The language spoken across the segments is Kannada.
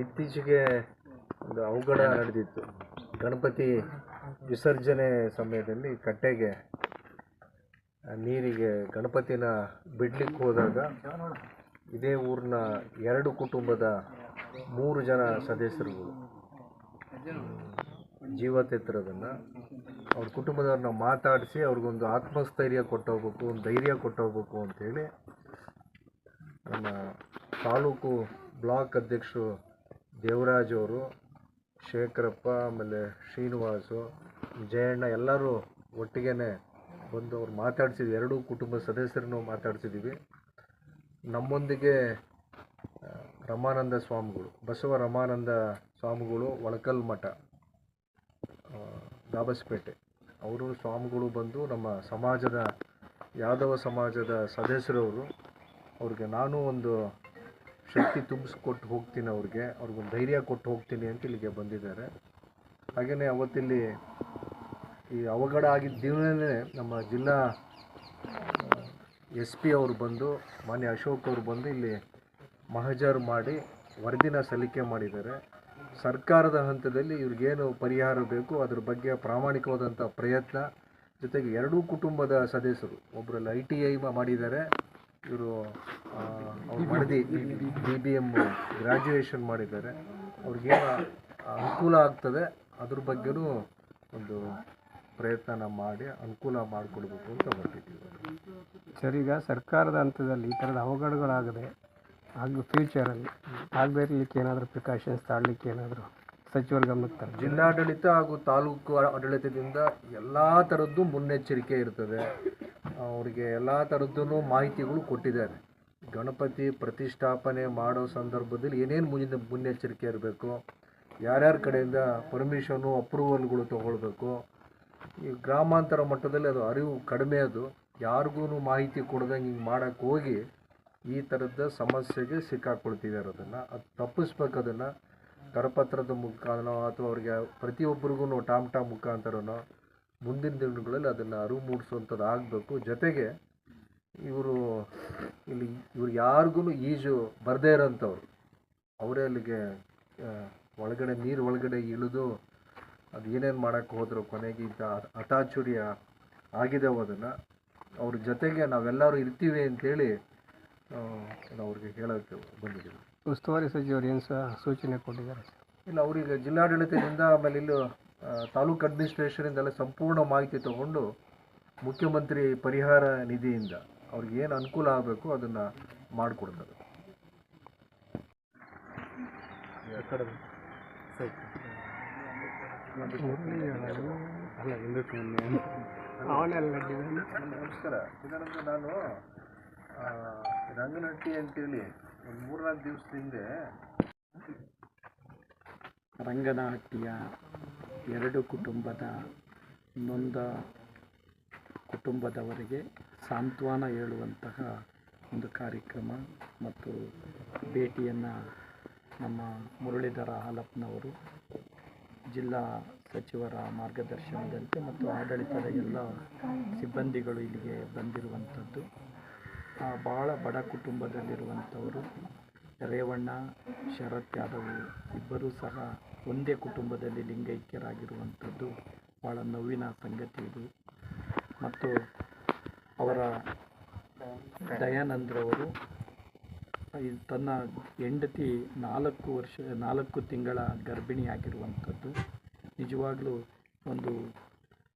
ಇತ್ತೀಚೆಗೆ ಒಂದು ಅವಘಡ ನಡೆದಿತ್ತು. ಗಣಪತಿ ವಿಸರ್ಜನೆ ಸಮಯದಲ್ಲಿ ಕಟ್ಟೆಗೆ ನೀರಿಗೆ ಗಣಪತಿನ ಬಿಡ್ಲಿಕ್ಕೆ ಹೋದಾಗ ಇದೇ ಊರಿನ ಎರಡು ಕುಟುಂಬದ ಮೂರು ಜನ ಸದಸ್ಯರುಗಳು. ಜೀವ ತೆತ್ತಿರೋದನ್ನು ಅವ್ರ ಕುಟುಂಬದವ್ರನ್ನ ಮಾತಾಡಿಸಿ ಅವ್ರಿಗೊಂದು ಆತ್ಮಸ್ಥೈರ್ಯ ಕೊಟ್ಟೋಗ್ಬೇಕು, ಒಂದು ಧೈರ್ಯ ಕೊಟ್ಟೋಗ್ಬೇಕು ಅಂಥೇಳಿ ನಮ್ಮ ತಾಲೂಕು ಬ್ಲಾಕ್ ಅಧ್ಯಕ್ಷರು ದೇವರಾಜ್ ಅವರು, ಶೇಖರಪ್ಪ, ಆಮೇಲೆ ಶ್ರೀನಿವಾಸು ಜಯಣ್ಣ ಎಲ್ಲರೂ ಒಟ್ಟಿಗೆ ಬಂದು ಅವ್ರು ಮಾತಾಡ್ಸಿದ್ವಿ ಎರಡೂ ಕುಟುಂಬ ಸದಸ್ಯರನ್ನು ಮಾತಾಡ್ಸಿದ್ದೀವಿ. ನಮ್ಮೊಂದಿಗೆ ರಮಾನಂದ ಸ್ವಾಮಿಗಳು, ಬಸವ ರಮಾನಂದ ಸ್ವಾಮಿಗಳು ಒಳಕಲ್ ಮಠ ದಾಬಸ್ಪೇಟೆ. ಅವರು ಸ್ವಾಮಿಗಳು ಬಂದು ನಮ್ಮ ಸಮಾಜದ, ಯಾದವ ಸಮಾಜದ ಸದಸ್ಯರವರು, ಅವ್ರಿಗೆ ನಾನು ಒಂದು ಶಕ್ತಿ ತುಂಬಿಸ್ಕೊಟ್ಟು ಹೋಗ್ತೀನಿ ಅವ್ರಿಗೆ, ಅವ್ರಿಗೊಂದು ಧೈರ್ಯ ಕೊಟ್ಟು ಹೋಗ್ತೀನಿ ಅಂತ ಇಲ್ಲಿಗೆ ಬಂದಿದ್ದಾರೆ. ಹಾಗೆಯೇ ಅವತ್ತಿಲ್ಲಿ ಈ ಅವಘಡ ಆಗಿದ್ದ ದಿನವೇ ನಮ್ಮ ಜಿಲ್ಲಾ ಎಸ್ ಪಿ ಅವರು ಬಂದು, ಮಾನ್ಯ ಅಶೋಕ್ ಅವರು ಬಂದು ಇಲ್ಲಿ ಮಹಜರ್ ಮಾಡಿ ವರದಿನ ಸಲ್ಲಿಕೆ ಮಾಡಿದ್ದಾರೆ. ಸರ್ಕಾರದ ಹಂತದಲ್ಲಿ ಇವ್ರಿಗೇನು ಪರಿಹಾರ ಬೇಕು, ಅದ್ರ ಬಗ್ಗೆ ಪ್ರಾಮಾಣಿಕವಾದಂಥ ಪ್ರಯತ್ನ. ಜೊತೆಗೆ ಎರಡೂ ಕುಟುಂಬದ ಸದಸ್ಯರು ಒಬ್ಬರಲ್ಲಿ ಐ ಟಿ ಐ ಮಾಡಿದ್ದಾರೆ. ಇವರು ಅವ್ರು ಮಡದಿ ಬಿ ಬಿ ಎಂ ಗ್ರ್ಯಾಜುಯೇಷನ್ ಮಾಡಿದ್ದಾರೆ. ಅವ್ರಿಗೇನು ಅನುಕೂಲ ಆಗ್ತದೆ, ಅದ್ರ ಬಗ್ಗೆನೂ ಒಂದು ಪ್ರಯತ್ನ ಮಾಡಿ ಅನುಕೂಲ ಮಾಡಿಕೊಡ್ಬೇಕು ಅಂತ ಹೊರಟಿದ್ದೀವಿ ಸರ್ ಈಗ ಸರ್ಕಾರದ ಹಂತದಲ್ಲಿ ಈ ಥರದ ಅವಘಡಗಳಾಗದೆ ಹಾಗೂ ಫ್ಯೂಚರಲ್ಲಿ ಆಗದೇ ಇರಲಿಕ್ಕೆ ಏನಾದರೂ ಪ್ರಿಕಾಷನ್ಸ್ ತಾಳಲಿಕ್ಕೆ ಏನಾದರೂ ಸಚಿವರು ಗಮನಿಸ್ತಾರೆ ಜಿಲ್ಲಾಡಳಿತ ಹಾಗೂ ತಾಲೂಕು ಆಡಳಿತದಿಂದ ಎಲ್ಲ ಥರದ್ದು ಮುನ್ನೆಚ್ಚರಿಕೆ ಇರ್ತದೆ. ಅವರಿಗೆ ಎಲ್ಲ ಥರದ್ದು ಮಾಹಿತಿಗಳು ಕೊಟ್ಟಿದ್ದಾರೆ. ಗಣಪತಿ ಪ್ರತಿಷ್ಠಾಪನೆ ಮಾಡೋ ಸಂದರ್ಭದಲ್ಲಿ ಏನೇನು ಮುಂದಿನ ಮುನ್ನೆಚ್ಚರಿಕೆ ಇರಬೇಕು ಯಾರ್ಯಾರ ಕಡೆಯಿಂದ ಪರ್ಮಿಷನು ಅಪ್ರೂವಲ್ಗಳು ತೊಗೊಳ್ಬೇಕು ಈ ಗ್ರಾಮಾಂತರ ಮಟ್ಟದಲ್ಲಿ ಅದು ಅರಿವು ಕಡಿಮೆ, ಅದು ಯಾರಿಗೂ ಮಾಹಿತಿ ಕೊಡ್ದಂಗೆ ಹಿಂಗೆ ಮಾಡೋಕ್ಕೆ ಹೋಗಿ ಈ ಥರದ ಸಮಸ್ಯೆಗೆ ಸಿಕ್ಕಾಕೊಳ್ತಿದ್ದಾರೆ ಅದನ್ನು ಅದು ತಪ್ಪಿಸ್ಬೇಕು ಅದನ್ನು. ಕರಪತ್ರದ ಮುಖಾಂತರನೋ ಅಥವಾ ಅವ್ರಿಗೆ ಪ್ರತಿಯೊಬ್ಬರಿಗೂ ಟಾಮ್ ಟಾಮ್ ಮುಖಾಂತರನೋ ಮುಂದಿನ ದಿನಗಳಲ್ಲಿ ಅದನ್ನು ಅರಿವು ಮೂಡಿಸುವಂಥದ್ದು ಆಗಬೇಕು. ಜೊತೆಗೆ ಇವರು ಇಲ್ಲಿ ಇವ್ರು ಯಾರಿಗೂ ಈಜು ಬರದೇ ಇರೋಂಥವ್ರು, ಅವರೇ ಅಲ್ಲಿಗೆ ಒಳಗಡೆ ನೀರು ಒಳಗಡೆ ಇಳಿದು ಅದು ಏನೇನು ಮಾಡೋಕ್ಕೆ ಹೋದರೂ ಕೊನೆಗೆ ಇಂಥ ಹಠಾಚುರಿಯ ಆಗಿದೆ ಅದನ್ನು ಅವ್ರ ಜೊತೆಗೆ ನಾವೆಲ್ಲರೂ ಇರ್ತೀವಿ ಅಂತೇಳಿ ನಾವು ಅವ್ರಿಗೆ ಹೇಳೋಕ್ಕೆ ಬಂದಿದ್ದೀವಿ ಉಸ್ತುವಾರಿ ಸಚಿವರು ಏನು ಸಹ ಸೂಚನೆ ಕೊಟ್ಟಿದ್ದಾರೆ? ಇಲ್ಲ ಅವರಿಗೆ ಜಿಲ್ಲಾಡಳಿತದಿಂದ ಆಮೇಲೆ ಇಲ್ಲೂ ತಾಲೂಕು ಅಡ್ಮಿನಿಸ್ಟ್ರೇಷನಿಂದೆಲ್ಲ ಸಂಪೂರ್ಣ ಮಾಹಿತಿ ತಗೊಂಡು ಮುಖ್ಯಮಂತ್ರಿ ಪರಿಹಾರ ನಿಧಿಯಿಂದ ಅವ್ರಿಗೆ ಏನು ಅನುಕೂಲ ಆಗಬೇಕು ಅದನ್ನು ಮಾಡಿಕೊಡ್ತಾರೆ. ನಮಸ್ಕಾರ. ಇದರಿಂದ ನಾನು ರಂಗನಟ್ಟಿ ಅಂತೇಳಿ ಒಂದು ಮೂರ್ನಾಲ್ಕು ದಿವಸದ ಹಿಂದೆ ರಂಗನಹಟ್ಟಿಯ ಎರಡು ಕುಟುಂಬದ ನೊಂದ ಕುಟುಂಬದವರಿಗೆ ಸಾಂತ್ವನ ಹೇಳುವಂತಹ ಒಂದು ಕಾರ್ಯಕ್ರಮ ಮತ್ತು ಭೇಟಿಯನ್ನು ನಮ್ಮ ಮುರಳೀಧರ ಹಾಲಪ್ಪನವರು ಜಿಲ್ಲಾ ಸಚಿವರ ಮಾರ್ಗದರ್ಶನದಂತೆ ಮತ್ತು ಆಡಳಿತದ ಎಲ್ಲ ಸಿಬ್ಬಂದಿಗಳು ಇಲ್ಲಿಗೆ ಬಂದಿರುವಂಥದ್ದು. ಬಹಳ ಬಡ ಕುಟುಂಬದಲ್ಲಿರುವಂಥವರು ರೇವಣ್ಣ, ಶರತ್ ಯಾದವ್ ಇಬ್ಬರೂ ಸಹ ಒಂದೇ ಕುಟುಂಬದಲ್ಲಿ ಲಿಂಗೈಕ್ಯರಾಗಿರುವಂಥದ್ದು ಭಾಳ ನೋವಿನ ಸಂಗತಿ ಇದು. ಮತ್ತು ಅವರ ದಯಾನಂದ್ರವರು ತನ್ನ ಹೆಂಡತಿ ನಾಲ್ಕು ವರ್ಷ, ನಾಲ್ಕು ತಿಂಗಳ ಗರ್ಭಿಣಿಯಾಗಿರುವಂಥದ್ದು. ನಿಜವಾಗಲೂ ಒಂದು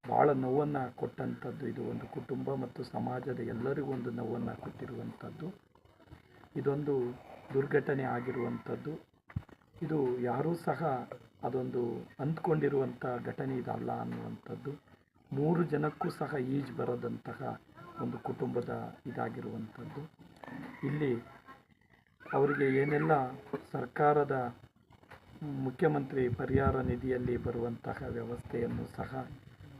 ಭಾಳ ನೋವನ್ನು ಕೊಟ್ಟಂಥದ್ದು ಇದು. ಒಂದು ಕುಟುಂಬ ಮತ್ತು ಸಮಾಜದ ಎಲ್ಲರಿಗೂ ಒಂದು ನೋವನ್ನು ಕೊಟ್ಟಿರುವಂಥದ್ದು. ಇದೊಂದು ದುರ್ಘಟನೆ ಆಗಿರುವಂಥದ್ದು. ಇದು ಯಾರೂ ಸಹ ಅದೊಂದು ಅಂದ್ಕೊಂಡಿರುವಂಥ ಘಟನೆ ಇದಲ್ಲ ಅನ್ನುವಂಥದ್ದು. ಮೂರು ಜನಕ್ಕೂ ಸಹ ಈಜು ಬರದಂತಹ ಒಂದು ಕುಟುಂಬದ ಇದಾಗಿರುವಂಥದ್ದು. ಇಲ್ಲಿ ಅವರಿಗೆ ಏನೆಲ್ಲ ಸರ್ಕಾರದ ಮುಖ್ಯಮಂತ್ರಿ ಪರಿಹಾರ ನಿಧಿಯಲ್ಲಿ ಬರುವಂತಹ ವ್ಯವಸ್ಥೆಯನ್ನು ಸಹ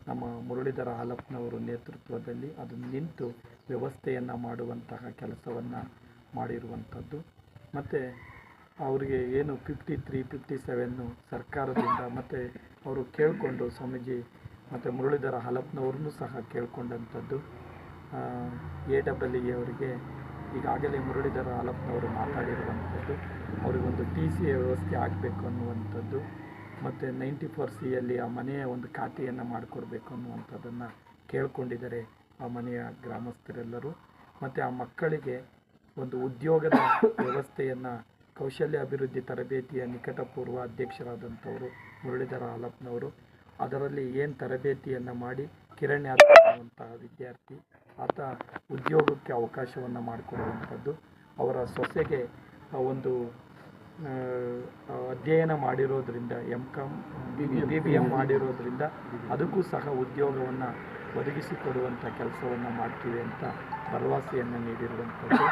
ನಮ್ಮ ಮುರಳೀಧರ ಹಾಲಪ್ಪನವರು ನೇತೃತ್ವದಲ್ಲಿ ಅದು ನಿಂತು ವ್ಯವಸ್ಥೆಯನ್ನು ಮಾಡುವಂತಹ ಕೆಲಸವನ್ನು ಮಾಡಿರುವಂಥದ್ದು. ಮತ್ತು ಅವರಿಗೆ ಏನು ಫಿಫ್ಟಿ ತ್ರೀ ಫಿಫ್ಟಿ ಸೆವೆನ್ನು ಸರ್ಕಾರದಿಂದ ಮತ್ತು ಅವರು ಕೇಳಿಕೊಂಡು ಸ್ವಾಮೀಜಿ ಮತ್ತು ಮುರಳೀಧರ ಹಾಲಪ್ಪನವ್ರನ್ನೂ ಸಹ ಕೇಳ್ಕೊಂಡಂಥದ್ದು. ಎ ಡಬಲ್ ಇ ಅವರಿಗೆ ಈಗಾಗಲೇ ಮುರಳೀಧರ ಹಾಲಪ್ಪನವರು ಮಾತಾಡಿರುವಂಥದ್ದು, ಅವರಿಗೊಂದು ಟಿ ಸಿ ವ್ಯವಸ್ಥೆ ಆಗಬೇಕು ಅನ್ನುವಂಥದ್ದು, ಮತ್ತು ನೈಂಟಿ ಫೋರ್ ಸಿಯಲ್ಲಿ ಆ ಮನೆಯ ಒಂದು ಖಾತೆಯನ್ನು ಮಾಡಿಕೊಡ್ಬೇಕು ಅನ್ನುವಂಥದ್ದನ್ನು ಕೇಳ್ಕೊಂಡಿದ್ದಾರೆ ಆ ಮನೆಯ ಗ್ರಾಮಸ್ಥರೆಲ್ಲರೂ. ಮತ್ತು ಆ ಮಕ್ಕಳಿಗೆ ಒಂದು ಉದ್ಯೋಗದ ವ್ಯವಸ್ಥೆಯನ್ನು, ಕೌಶಲ್ಯ ಅಭಿವೃದ್ಧಿ ತರಬೇತಿಯ ನಿಕಟಪೂರ್ವ ಅಧ್ಯಕ್ಷರಾದಂಥವರು ಮುರಳೀಧರ ಹಾಲಪ್ಪನವರು ಅದರಲ್ಲಿ ಏನು ತರಬೇತಿಯನ್ನು ಮಾಡಿ ಕಿರಣ್ ವಿದ್ಯಾರ್ಥಿ ಆತ ಉದ್ಯೋಗಕ್ಕೆ ಅವಕಾಶವನ್ನು ಮಾಡಿಕೊಡುವಂಥದ್ದು ಅವರ ಸೊಸೆಗೆ ಒಂದು ಅಧ್ಯಯನ ಮಾಡಿರೋದ್ರಿಂದ M com B B M ಮಾಡಿರೋದ್ರಿಂದ ಅದಕ್ಕೂ ಸಹ ಉದ್ಯೋಗವನ್ನು ಒದಗಿಸಿಕೊಡುವಂಥ ಕೆಲಸವನ್ನು ಮಾಡ್ತೀವಿ ಅಂತ ಭರವಸೆಯನ್ನು ನೀಡಿರುವಂಥದ್ದು.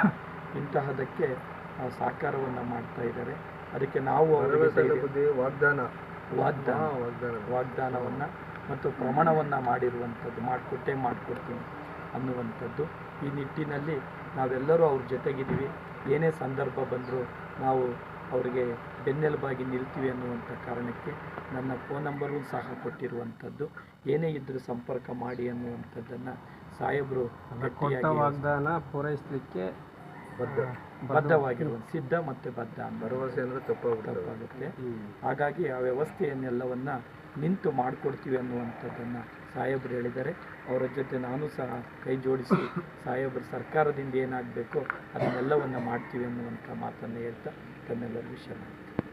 ಇಂತಹದಕ್ಕೆ ಸಹಕಾರವನ್ನು ಮಾಡ್ತಾ ಇದ್ದಾರೆ. ಅದಕ್ಕೆ ನಾವು ವಾಗ್ದಾನ. ವಾಗ್ದಾನ. ವಾಗ್ದಾನವನ್ನು. ಮತ್ತು ಪ್ರಮಾಣವನ್ನು ಮಾಡಿರುವಂಥದ್ದು. ಮಾಡಿಕೊಟ್ಟೇ ಮಾಡಿಕೊಡ್ತೀನಿ. ಅನ್ನುವಂಥದ್ದು. ಈ ನಿಟ್ಟಿನಲ್ಲಿ ನಾವೆಲ್ಲರೂ ಅವ್ರ ಜೊತೆಗಿದ್ದೀವಿ. ಏನೇ ಸಂದರ್ಭ ಬಂದರೂ ನಾವು ಅವರಿಗೆ ಬೆನ್ನೆಲುಬಾಗಿ ನಿಲ್ತೀವಿ ಅನ್ನುವಂಥ ಕಾರಣಕ್ಕೆ ನನ್ನ ಫೋನ್ ನಂಬರು ಸಹ ಕೊಟ್ಟಿರುವಂಥದ್ದು. ಏನೇ ಇದ್ದರೂ ಸಂಪರ್ಕ ಮಾಡಿ ಅನ್ನುವಂಥದ್ದನ್ನು ಸಾಹೇಬರು ವಾಗ್ದಾನ ಪೂರೈಸಲಿಕ್ಕೆ ಬದ್ಧ. ಬದ್ಧವಾಗಿರುವ ಸಿದ್ಧ ಮತ್ತು ಬದ್ಧ ಭರವಸೆ ಅಂದರೆ ತಪ್ಪಾಗುತ್ತೆ. ಹಾಗಾಗಿ ಆ ವ್ಯವಸ್ಥೆಯನ್ನೆಲ್ಲವನ್ನ ನಿಂತು ಮಾಡಿಕೊಡ್ತೀವಿ ಅನ್ನುವಂಥದ್ದನ್ನು ಸಾಹೇಬರು ಹೇಳಿದ್ದಾರೆ. ಅವರ ಜೊತೆ ನಾನು ಸಹ ಕೈ ಜೋಡಿಸಿ ಸಾಹೇಬರು ಸರ್ಕಾರದಿಂದ ಏನಾಗಬೇಕೋ ಅದನ್ನೆಲ್ಲವನ್ನು ಮಾಡ್ತೀವಿ ಅನ್ನುವಂಥ ಮಾತನ್ನು ಹೇಳ್ತಾ ತನ್ನೆಲ್ಲರಿಗೂ ಶರಣ